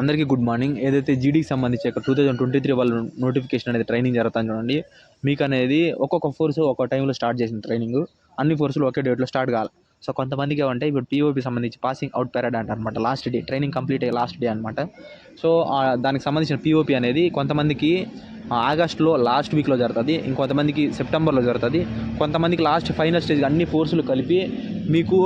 అందరికీ good morning. ఏదైతే జీడీకి సంబంధించి ఒక టూ థౌజండ్ ట్వంటీ త్రీ వాళ్ళు నోటిఫికేషన్ అనేది ట్రైనింగ్ జరుగుతుంది చూడండి. మీకు అనేది ఒక్కొక్క ఫోర్స్ ఒక్కొక్క టైంలో స్టార్ట్ చేసిన ట్రైనింగ్ అన్ని ఫోర్సులు ఒకే డేట్లో స్టార్ట్ కావాలి సో కొంతమందికి ఏమంటే ఇప్పుడు పీఓపి సంబంధించి పాసింగ్ అవుట్ పెరడ్ అంటారు అనమాట లాస్ట్ డే ట్రైనింగ్ కంప్లీట్ అయ్యే లాస్ట్ డే అనమాట సో దానికి సంబంధించిన పీఓపి అనేది కొంతమందికి ఆగస్ట్లో లాస్ట్ వీక్లో జరుగుతుంది. ఇంకొంతమందికి సెప్టెంబర్లో జరుగుతుంది. కొంతమందికి లాస్ట్ ఫైనల్ స్టేజ్ అన్ని ఫోర్సులు కలిపి మీకు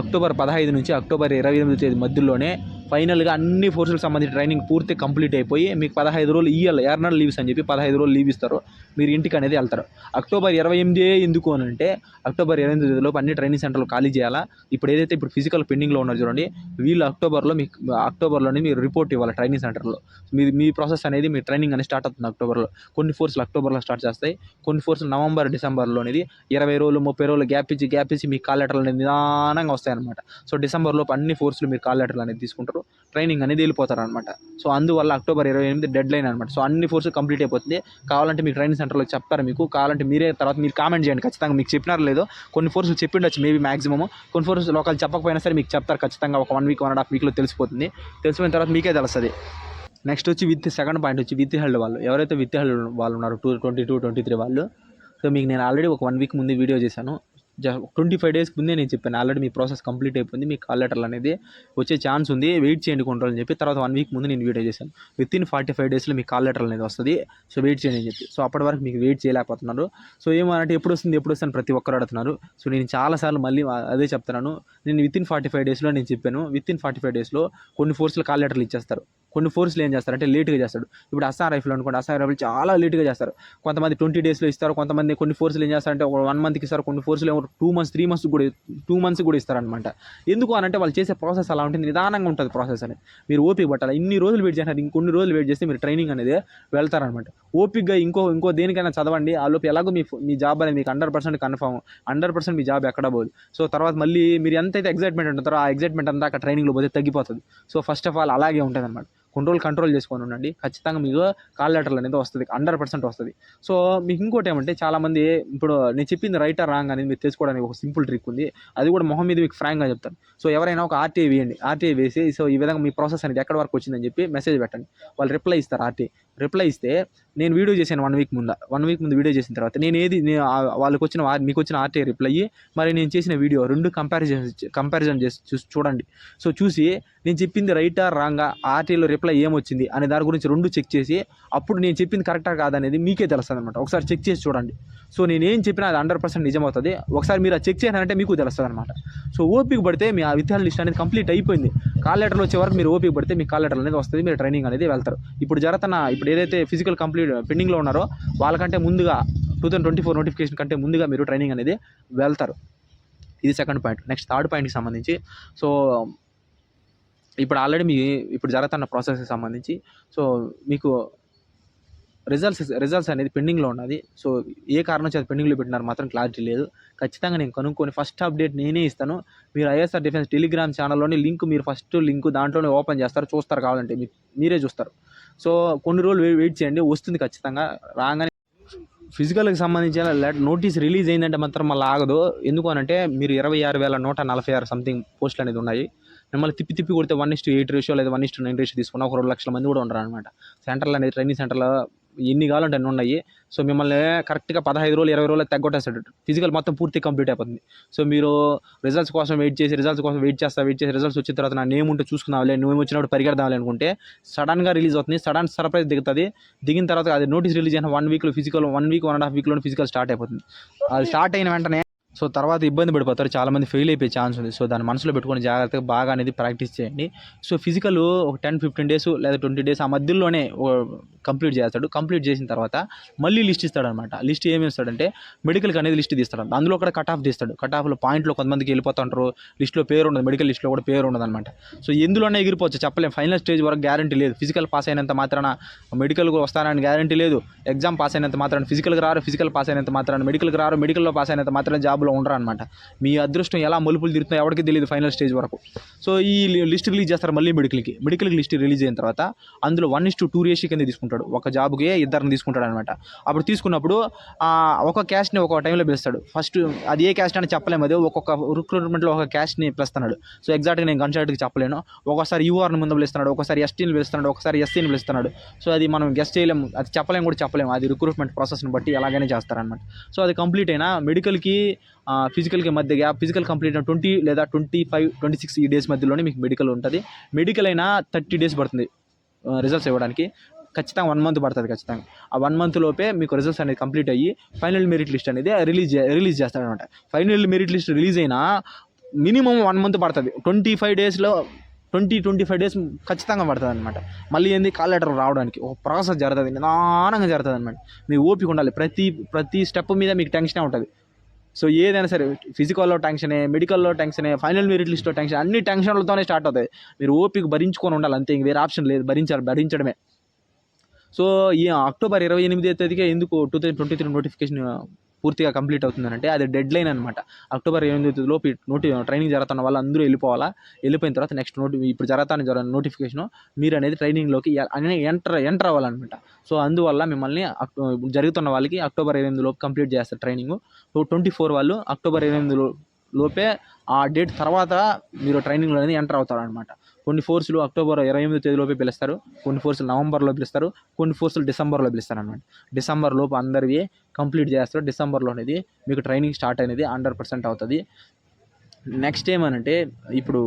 అక్టోబర్ పదహైదు నుంచి అక్టోబర్ ఇరవై ఎనిమిది తేదీ మధ్యలోనే ఫైనల్గా అన్ని ఫోర్సులకు సంబంధించిన ట్రైనింగ్ పూర్తి కంప్లీట్ అయిపోయి మీకు పదహైదు రోజులు ఇయ్యాలి ఎర్నాడు లీవ్స్ అని చెప్పి పదహైదు రోజులు లీవ్ ఇస్తారు. మీరు ఇంటికి అనేది వెళ్తారు. అక్టోబర్ ఇరవై ఎనిమిది ఎందుకు అని అంటే అక్టోబర్ ఇరవై ఎనిమిది లోపు అన్ని ట్రైనింగ్ సెంటర్లు ఖాళీ చేయాలా? ఇప్పుడు ఏదైతే ఇప్పుడు ఫిజికల్ పెండింగ్లో ఉన్నారు చూడండి వీళ్ళు అక్టోబర్లో మీకు అక్టోబర్లోనే మీరు రిపోర్ట్ ఇవ్వాలి ట్రైనింగ్ సెంటర్లో. మీ మీ ప్రాసెస్ అనేది మీ ట్రైనింగ్ అనేది స్టార్ట్ అవుతుంది అక్టోబర్లో. కొన్ని ఫోర్సులు అక్టోబర్లో స్టార్ట్ చేస్తాయి. కొన్ని ఫోర్సులు నవంబర్ డిసెంబర్లో అనేది ఇరవై రోజులు ముప్పై రోజులు గ్యాప్ ఇచ్చి గ్యాప్ ఇచ్చి మీ కాల్ లెటర్లు అనేది నిదానంగా వస్తాయన్నమాట. సో డిసెంబర్లోపు అన్ని ఫోర్సులు మీరు కాల్ లెటర్లు అనేది తీసుకుంటారు. ట్రైనింగ్ అనేది వెళ్ళిపోతారు అనమాట సో అందువల్ల అక్టోబర్ ఇరవై ఎనిమిది డెడ్ లైన్ అనమాట సో అన్ని ఫోర్స్ కంప్లీట్ అయిపోతుంది. కావాలంటే మీకు ట్రైనింగ్ సెంటర్లో చెప్తారు మీకు. కావాలంటే మీరే తర్వాత మీరు కామెంట్ చేయండి. ఖచ్చితంగా మీకు చెప్పినారు లేదో కొన్ని ఫోర్సులు చెప్పిండొచ్చు మేబీ మాక్సిమం కొన్ని ఫోర్స్ లోకల్ చెప్పకపోయినా సరే మీకు చెప్తారు ఖచ్చితంగా ఒక one week one and half వీక్లో తెలిసిపోతుంది. తెలిసిపోయిన తర్వాత మీకే తెలుస్తుంది. నెక్స్ట్ వచ్చి విత్ సెకండ్ పాయింట్ వచ్చి విత్ హెల్డ్ వాళ్ళు. ఎవరైతే విత్ హెల్డ్ వాళ్ళు ఉన్నారు two twenty two twenty three వాళ్ళు. సో మీకు నేను ఆల్రెడీ ఒక వన్ వీక్ ముందు వీడియో చేశాను. ట్వంటీ ఫైవ్ డేస్ ముందే నేను చెప్పాను. ఆల్రెడీ మీ ప్రాసెస్ కంప్లీట్ అయిపోయింది. మీ కాల్ లెటర్లు అనేది వచ్చే ఛాన్స్ ఉంది. వెయిట్ చేయండి కొన్ని రోజులు అని చెప్పి తర్వాత వన్ వీక్ ముందు నేను వీడియో చేశాను. విత్ ఇన్ ఫార్టీ ఫైవ్ డేస్లో మీ కాల్ లెటర్ అనేది వస్తుంది. సో వెయిట్ చేయండి అని చెప్పి. సో అప్పటి వరకు మీకు వెయిట్ చేయలేకపోతున్నారు. సో ఏమంటే ఎప్పుడు వస్తుంది ఎప్పుడు వస్తుంది ప్రతి ఒక్కరు అడుగుతున్నారు. సో నేను చాలాసార్లు మళ్ళీ అదే చెప్తున్నాను. నేను విత్ ఇన్ ఫార్టీ ఫైవ్ డేస్లో నేను చెప్పాను. విత్ ఇన్ ఫార్టీ ఫైవ్ డేస్లో కొన్ని ఫోర్సులు కాల్ లెటర్లు ఇచ్చేస్తారు. కొన్ని ఫోర్స్లు ఏం చేస్తారు అంటే లేట్గా చేస్తాడు ఇప్పుడు అస్సాం రైఫిల్ అనుకోండి అస్సాం రైఫిల్ చాలా లేట్గా చేస్తారు. కొంతమంది ట్వంటీ డేస్లో ఇస్తారు. కొంతమంది కొన్ని ఫోర్స్లు ఏం చేస్తారంటే ఒక వన్ మంత్కి ఇస్తారు. కొన్ని ఫోర్స్లు ఏమో టూ మంత్స్ త్రీ మంత్స్ కూడా టూ మంత్స్ కూడా ఇస్తారనమాట ఎందుకు అని అంటే వాళ్ళు చేసే ప్రాసెస్ అలా ఉంటుంది నిదానంగా ఉంటుంది ప్రాసెస్ అనేది. మీరు ఓపిక పట్టాలి? ఇన్ని రోజులు వెయిట్ చేస్తారు ఇంకొన్ని రోజులు వెయిట్ చేస్తే మీరు ట్రైనింగ్ అనేది వెళ్తారనమాట ఓపికగా ఇంకో ఇంకో దేనికైనా చదవండి. ఆ లోపు ఎలాగో మీ మీ జాబ్ అనేది మీకు hundred percent confirm hundred percent మీ జాబ్ ఎక్కడ పోదు. సో తర్వాత మళ్ళీ మీరు ఎంతైతే ఎగ్జైట్మెంట్ ఉంటారో ఆ ఎగ్జైట్మెంట్ అంతా అక్కడ ట్రైనింగ్లో పోతే తగ్గిపోతుంది. సో ఫస్ట్ ఆఫ్ ఆల్ అలాగే ఉంటుంది అనమాట కంట్రోల్ కంట్రోల్ చేసుకొని ఉండండి. ఖచ్చితంగా మీకు కాల్ లెటర్లు అనేది వస్తుంది హండ్రెడ్ పర్సెంట్ వస్తుంది. సో మీకు ఇంకోటి ఏమంటే చాలామంది ఇప్పుడు నేను చెప్పింది రైట్ రాంగ్ అనేది మీరు తెలుసుకోవడానికి ఒక సింపుల్ ట్రిక్ ఉంది. అది కూడా మొహం మీద మీకు ఫ్రాంక్గా చెప్తాను. సో ఎవరైనా ఒక ఆర్టీఐ వేయండి. ఆర్టీఐ వేసి సో ఈ విధంగా మీ ప్రాసెస్ అనేది ఎక్కడ వరకు వచ్చిందని చెప్పి మెసేజ్ పెట్టండి. వాళ్ళు రిప్లై ఇస్తారు ఆర్టీఐ రిప్లై ఇస్తే నేను వీడియో చేశాను వన్ వీక్ ముందు వన్ వీక్ ముందు వీడియో చేసిన తర్వాత. నేను ఏది వాళ్ళకి వచ్చిన మీకు వచ్చిన ఆర్టీఐ రిప్లై మరి నేను చేసిన వీడియో రెండు కంపారిజన్ కంపారిజన్ చేసి చూసి చూడండి. సో చూసి నేను చెప్పింది రైటా రాంగా ఆర్టీఐలో రిప్లై ఏమొచ్చింది అనే దాని గురించి రెండు చెక్ చేసి అప్పుడు నేను చెప్పింది కరెక్టా కాదనేది మీకే తెలుస్తుంది అనమాట ఒకసారి చెక్ చేసి చూడండి. సో నేను ఏం చెప్పినా అది హండ్రెడ్ పర్సెంట్ నిజమవుతుంది. ఒకసారి మీరు ఆ చెక్ చేయాలంటే మీకు తెలుస్తుంది అనమాట సో ఓపిక పడితే మీ ఆ విద్యార్థి లిస్ట్ అనేది కంప్లీట్ అయిపోయింది. కాల్ లెటర్లు వచ్చే వరకు మీరు ఓపిక పడితే మీ కాల్ లెటర్ అనేది వస్తుంది మీరు ట్రైనింగ్ అనేది వెళ్తారు. ఇప్పుడు జరుగుతున్న ఇప్పుడు ఏదైతే ఫిజికల్ కంప్లీట్ పెండింగ్లో ఉన్నారో వాళ్ళకంటే ముందుగా two thousand twenty four notification కంటే ముందుగా మీరు ట్రైనింగ్ అనేది వెళ్తారు. ఇది సెకండ్ పాయింట్. నెక్స్ట్ థర్డ్ పాయింట్కి సంబంధించి సో ఇప్పుడు ఆల్రెడీ మీ ఇప్పుడు జరుగుతున్న ప్రాసెస్కి సంబంధించి సో మీకు రిజల్ట్స్ రిజల్ట్స్ అనేది పెండింగ్లో ఉన్నది. సో ఏ కారణం చేత పెండింగ్లో పెట్టినారు మాత్రం క్లారిటీ లేదు. ఖచ్చితంగా నేను కనుక్కొని ఫస్ట్ అప్డేట్ నేనే ఇస్తాను. మీరు ఐఎస్ఆర్ డిఫెన్స్ టెలిగ్రామ్ ఛానల్లోని లింక్ మీరు ఫస్ట్ లింక్ దాంట్లోనే ఓపెన్ చేస్తారు. చూస్తారు కావాలంటే మీరే చూస్తారు. సో కొన్ని రోజులు వెయిట్ చేయండి. వస్తుంది ఖచ్చితంగా. రాగానే ఫిజికల్కి సంబంధించిన లెట్ నోటీస్ రిలీజ్ అయిందంటే మాత్రం మళ్ళీ ఆగదు. ఎందుకు అనంటే మీరు ఇరవై ఆరు వేల నూట నలభై ఆరు సంథింగ్ పోస్టులు అనేది ఉన్నాయి. మిమ్మల్ని తిప్పి తిప్పి కొడితే one is to eight ratio లేదా one is to nine ratio తీసుకున్న ఒక రెండు లక్షల మంది కూడా ఉండరు అనమాట సెంటర్లు అనేది ట్రైనింగ్ సెంటర్లో ఎన్ని కావాలంటే అన్నీ ఉన్నాయి. సో మిమ్మల్ని కరెక్ట్గా పదహైదు రోజులు ఇరవై రోజులు తగ్గొట్టేస్తాడు. ఫిజికల్ మొత్తం పూర్తి కంప్లీట్ అయిపోతుంది. సో మీరు రిజల్ట్స్ కోసం వెయిట్ చేసి రిజల్ట్స్ కోసం వెయిట్ చేస్తా వెయిట్ చేసి రిజల్ట్స్ వచ్చిన తర్వాత నా నేమ్ ఉంటే చూసుకుందాంలే నువ్వు వచ్చినప్పుడు పరిగెడదాంలే అనుకుంటే సడన్గా రిలీజ్ అవుతుంది. సడన్ సర్ప్రైజ్ దిగుతుంది. దిగిన తర్వాత అది నోటీస్ రిలీజ్ అయిన వన్ వీక్లో physical one week one and half వీక్లో ఫిజికల్ స్టార్ట్ అయిపోతుంది. అది స్టార్ట్ అయిన వెంటనే సో తర్వాత ఇబ్బంది పడిపోతారు చాలామంది ఫెయిల్ అయిపోయే ఛాన్స్ ఉంది. సో దాన్ని మనసులో పెట్టుకొని జాగ్రత్తగా బాగా అనేది ప్రాక్టీస్ చేయండి. సో ఫిజికల్ ఒక టెన్ ఫిఫ్టీన్ డేస్ లేదా ట్వంటీ డేస్ ఆ మధ్యలోనే కంప్లీట్ చేస్తాడు. కంప్లీట్ చేసిన తర్వాత మళ్ళీ లిస్ట్ ఇస్తాడనమాట లిస్ట్ ఏమి ఇస్తాడంటే మెడికల్కి అనేది లిస్ట్ తీస్తాడు. అందులో కూడా కట్ ఆఫ్ తీస్తాడు కట్ ఆఫ్లో పాయింట్లో కొంతమందికి వెళ్ళిపోతుంటారు లిస్ట్లో పేరు ఉండదు. మెడికల్ లిస్ట్లో కూడా పేరు ఉండదు అనమాట సో ఎందులోనే ఎగిరిపోవచ్చు? చెప్పలేం. ఫైనల్ స్టేజ్ వరకు గ్యారంటీ లేదు. ఫిజికల్ పాస్ అయినంత మాత్రాన మెడికల్కి వస్తానని గ్యారంటీ లేదు. ఎగ్జామ్ పాస్ అయినంత మాత్రాన ఫిజికల్కి రారు. ఫిజికల్ పాస్ అయినంత మాత్రాన మెడికల్కి రారు. మెడికల్లో పాస్ అయినంత మాత్రాన జాబ్ జాబ్లో ఉండరు అనమాట మీ అదృష్టం ఎలా మలుపులు తిరుగుతుందో ఎవరికి తెలియదు ఫైనల్ స్టేజ్ వరకు. సో ఈ లిస్ట్ రిలీజ్ చేస్తారు మళ్ళీ మెడికల్కి. మెడికల్కి లిస్ట్ రిలీజ్ అయిన తర్వాత అందులో one is to two ratio కింద తీసుకుంటాడు. ఒక జాబ్కి ఇద్దరిని తీసుకుంటాడు అనమాట అప్పుడు తీసుకున్నప్పుడు ఒక క్యాస్ట్ని ఒక టైంలో పిలుస్తాడు. ఫస్ట్ అది ఏ క్యాస్ట్ అని చెప్పలేము. అది ఒక్కొక్క రిక్రూట్మెంట్లో ఒక క్యాస్ట్ని పిలుస్తున్నాడు. సో ఎగ్జాక్ట్గా నేను కన్సల్ట్కి చెప్పలేను. ఒకసారి యూఆర్ని ముందు పిలుస్తున్నాడు. ఒకసారి ఎస్టీని పిలుస్తున్నాడు. ఒకసారి ఎస్సీని పిలుస్తున్నాడు. సో అది మనం గెస్ట్ చేయలేము. అది చెప్పలేము కూడా చెప్పలేము. అది రిక్రూట్మెంట్ ప్రాసెస్ని బట్టి ఎలాగైనా చేస్తారనమాట సో అది కంప్లీట్ అయినా మెడికల్కి ఫిజికల్కి మధ్య గ్యాప్ ఫిజికల్ కంప్లీట్ అయిన ట్వంటీ లేదా ట్వంటీ ఫైవ్ ట్వంటీ సిక్స్ ఈ డేస్ మధ్యలోనే మీకు మెడికల్ ఉంటుంది. మెడికల్ అయినా థర్టీ డేస్ పడుతుంది రిజల్ట్స్ ఇవ్వడానికి. ఖచ్చితంగా వన్ మంత్ పడుతుంది ఖచ్చితంగా. ఆ వన్ మంత్ లోపే మీకు రిజల్ట్స్ అనేది కంప్లీట్ అయ్యి ఫైనల్ మెరిట్ లిస్ట్ అనేది రిలీజ్ రిలీజ్ చేస్తాడనమాట ఫైనల్ మెరిట్ లిస్ట్ రిలీజ్ అయినా మినిమం వన్ మంత్ పడుతుంది. ట్వంటీ ఫైవ్ డేస్లో ట్వంటీ ట్వంటీ ఫైవ్ డేస్ ఖచ్చితంగా పడుతుంది అనమాట మళ్ళీ ఏంది? కాల్ లెటర్ రావడానికి ఒక ప్రాసెస్ జరుగుతుంది నిదానంగా జరుగుతుంది అనమాట మీ ఓపిక ఉండాలి. ప్రతి ప్రతి స్టెప్ మీద మీకు టెన్షనే ఉంటుంది. సో ఏదైనా సరే ఫిజికల్లో టెన్షనే మెడికల్లో టెన్షనే ఫైనల్ మెరిట్ లిస్ట్లో టెన్షన్ అన్ని టెన్షన్లతోనే స్టార్ట్ అవుతాయి. మీరు ఓపిక భరించుకొని ఉండాలి అంతే. ఇంక వేరే ఆప్షన్ లేదు భరించాలి భరించడమే. సో ఈ అక్టోబర్ ఇరవై ఎనిమిది తేదీకే ఎందుకు two thousand twenty three notification పూర్తిగా కంప్లీట్ అవుతుందంటే అది డెడ్ లైన్ అనమాట అక్టోబర్ ఎనిమిది తేదీ లోపు నోటి ట్రైనింగ్ జరుగుతున్న వాళ్ళు అందరూ వెళ్ళిపోవాలా? వెళ్ళిపోయిన తర్వాత నెక్స్ట్ నోటి ఇప్పుడు జరుగుతాను జర నోటిఫికేషన్ మీరు అనేది ట్రైనింగ్లోకి ఎంటర్ ఎంటర్ అవ్వాలన్నమాట. సో అందువల్ల మిమ్మల్ని జరుగుతున్న వాళ్ళకి అక్టోబర్ ఎనిమిది లోపు కంప్లీట్ చేస్తారు ట్రైనింగ్. సో ట్వంటీ ఫోర్ వాళ్ళు అక్టోబర్ ఎనిమిది లోపే ఆ డేట్ తర్వాత మీరు ట్రైనింగ్లో అనేది ఎంటర్ అవుతారు అనమాట కొన్ని ఫోర్సులు అక్టోబర్ ఇరవై ఎనిమిది తేదీలోపే పిలుస్తారు. కొన్ని ఫోర్సులు నవంబర్లో పిలుస్తారు. కొన్ని ఫోర్సులు డిసెంబర్లో పిలుస్తారు అనమాట డిసెంబర్ లోపు అందరివి కంప్లీట్ చేస్తారు. డిసెంబర్లో అనేది మీకు ట్రైనింగ్ స్టార్ట్ అనేది హండ్రెడ్ పర్సెంట్ అవుతుంది. నెక్స్ట్ ఏమనంటే ఇప్పుడు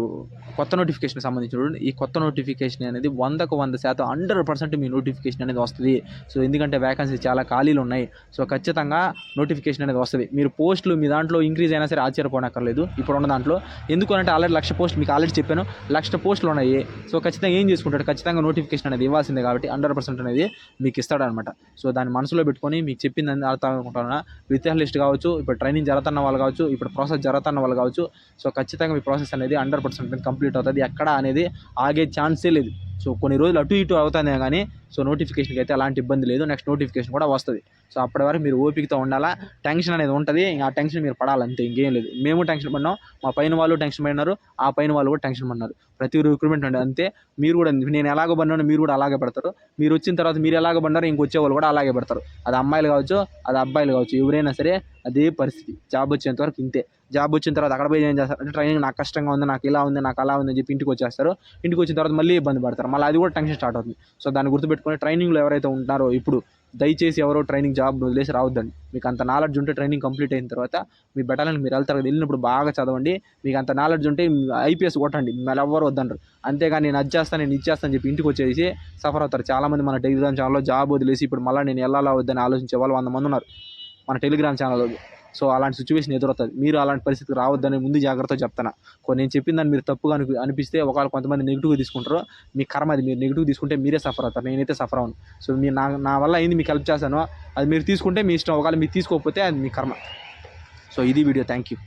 కొత్త నోటిఫికేషన్ సంబంధించి చూడండి ఈ కొత్త నోటిఫికేషన్ అనేది వందకు వంద శాతం హండ్రెడ్ పర్సెంట్ మీ నోటిఫికేషన్ అనేది వస్తుంది. సో ఎందుకంటే వ్యాకన్సీ చాలా ఖాళీలు ఉన్నాయి. సో ఖచ్చితంగా నోటిఫికేషన్ అనేది వస్తుంది. మీరు పోస్టులు మీ దాంట్లో ఇంక్రీజ్ అయినా సరే ఆశ్చర్యపోనక్కర్లేదు. ఇప్పుడు ఉన్న దాంట్లో ఎందుకు అంటే ఆల్రెడీ లక్ష పోస్ట్ మీకు ఆల్రెడీ చెప్పాను. లక్ష పోస్టులు ఉన్నాయి. సో ఖచ్చితంగా ఏం చేసుకుంటాడు? ఖచ్చితంగా నోటిఫికేషన్ అనేది ఇవ్వాల్సిందే కాబట్టి హండ్రెడ్ పర్సెంట్ అనేది మీకు ఇస్తాడనమాట. సో దాన్ని మనసులో పెట్టుకొని మీకు చెప్పింది అర్థం అనుకుంటున్నా విద్యా లిస్ట్ కావచ్చు ఇప్పుడు ట్రైనింగ్ జరుగుతున్న వాళ్ళు కావచ్చు ఇప్పుడు ప్రాసెస్ జరుగుతున్న వాళ్ళు కావచ్చు సో ఖచ్చితంగా మీ ప్రాసెస్ అనేది హండ్రెడ్ పర్సెంట్ కంప్లీట్ అవుతుంది. ఎక్కడ అనేది ఆగే ఛాన్సే లేదు. సో కొన్ని రోజులు అటు ఇటు అవుతానే కానీ సో నోటిఫికేషన్కి అయితే అలాంటి ఇబ్బంది లేదు. నెక్స్ట్ నోటిఫికేషన్ కూడా వస్తుంది. సో అప్పటి వరకు మీరు ఓపికతో ఉండాలా? టెన్షన్ అనేది ఉంటుంది. ఇంకా ఆ టెన్షన్ మీరు పడాలి అంతే ఇంకేం లేదు. మేము టెన్షన్ పడినాం. మా పైన వాళ్ళు టెన్షన్ పడినారు. ఆ పైన వాళ్ళు కూడా టెన్షన్ పడినారు. ప్రతి రిక్రూట్మెంట్ ఉండే అంతే. మీరు కూడా నేను ఎలాగో పడినానో మీరు కూడా అలాగే పడతారు. మీరు వచ్చిన తర్వాత మీరు ఎలాగ పడినారో ఇంకొచ్చే వాళ్ళు కూడా అలాగే పడతారు. అది అమ్మాయిలు కావచ్చు అది అబ్బాయిలు కావచ్చు ఎవరైనా సరే అదే పరిస్థితి. జాబ్ వచ్చేంత వరకు ఇంతే. జాబ్ వచ్చిన తర్వాత అక్కడ పోయి ఏం చేస్తారు? అంటే ట్రైనింగ్ నాకు కష్టంగా ఉంది నాకు ఇలా ఉంది నాకు అలా ఉంది అని చెప్పి ఇంటికి వచ్చేస్తారు. ఇంటికి వచ్చిన తర్వాత మళ్ళీ ఇబ్బంది పడతారు. మళ్ళీ అది కూడా టెన్షన్ స్టార్ట్ అవుతుంది. సో దాన్ని గుర్తుపెట్టుకొని ట్రైనింగ్లో ఎవరైతే ఉంటారో ఇప్పుడు దయచేసి ఎవరో ట్రైనింగ్ జాబ్ వదిలేసి రావద్దండి. మీకు అంత నాలెడ్జ్ ఉంటే ట్రైనింగ్ కంప్లీట్ అయిన తర్వాత మీ బెటాలని మీరు వెళ్తారు వెళ్ళినప్పుడు బాగా చదవండి. మీకు అంత నాలెడ్జ్ ఉంటే ఐపీఎస్ కొట్టండి. మళ్ళీ ఎవ్వరు వద్దంటారు అంతేగాని నేను అది చేస్తాను నేను ఇచ్చేస్తాను చెప్పి ఇంటికి వచ్చేసి సఫర్ అవుతారు. చాలామంది మన టెలిగ్రామ్ ఛానల్లో జాబ్ వదిలేసి ఇప్పుడు మళ్ళీ నేను వెళ్ళాలా వద్దని ఆలోచించే వాళ్ళు వంద మంది ఉన్నారు మన టెలిగ్రామ్ ఛానల్లో. సో అలాంటి సిచ్యువేషన్ ఎదురవుతుంది. మీరు అలాంటి పరిస్థితికి రావద్దని ముందు జాగ్రత్త చెప్తాను కొన్ని నేను చెప్పిన దాన్ని మీరు తప్పుగా అనిపి అనిపిస్తే ఒకవేళ కొంతమంది నెగిటివ్గా తీసుకుంటారు మీ కర్మ అది. మీరు నెగిటివ్ తీసుకుంటే మీరే సఫర్ అవుతారు. నేనైతే సఫర్ అవును సో మీరు నా నా వల్ల అయింది మీకు హెల్ప్ చేశాను అది మీరు తీసుకుంటే మీ ఇష్టం. ఒకవేళ మీరు తీసుకోకపోతే అది మీ కర్మ. సో ఇది వీడియో. Thank you